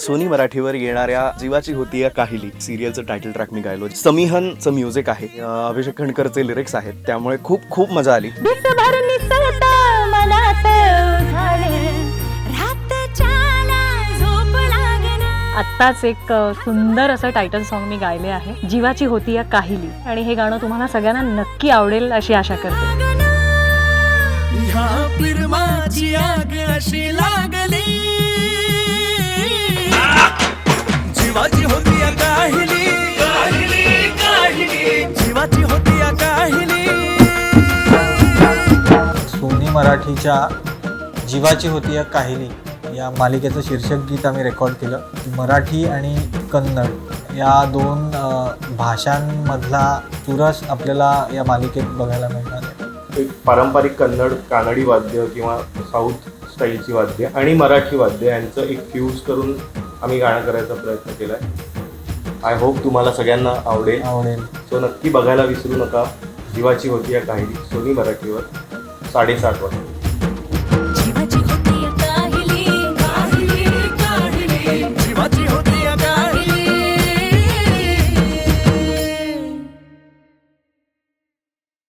Sony मराठीवर येणाऱ्या जीवाची होती या काहिली. सिरियलचं टायटल ट्रॅक मी गायलो. समीहनचं म्युझिक आहे. अभिषेक खणकरचे लिरिक्स आहेत. त्यामुळे खूप खूप मजा आली. आत्ताच एक सुंदर असं टायटल सॉन्ग मी गायले आहे जीवाची होती या काहिली. आणि हे गाणं तुम्हाला सगळ्यांना नक्की आवडेल अशी आशा करते. ह्या पिरमाची आग अशी लागली. जीवाची होती या काहिली काहिली काहिली. जीवाची होती या काहिली. सोनी मराठीच्या जीवाची होती या काहिली. या मालिकेचं शीर्षक गीत आम्ही रेकॉर्ड केलं. मराठी आणि कन्नड या दोन भाषांमधला चुरस आपल्याला या मालिकेत बघायला मिळणार आहे. एक पारंपरिक कन्नड कानडी वाद्य किंवा साऊथ स्टाईलची वाद्य आणि मराठी वाद्य यांचं एक फ्यूज करून आम्ही गाणं करायचा प्रयत्न केला आहे आय होप तुम्हाला सगळ्यांना आवडेल. आवडेल. सो नक्की बघायला विसरू नका. जीवाची होती या काहिली सोनी मराठीवर साडेसात वाजता.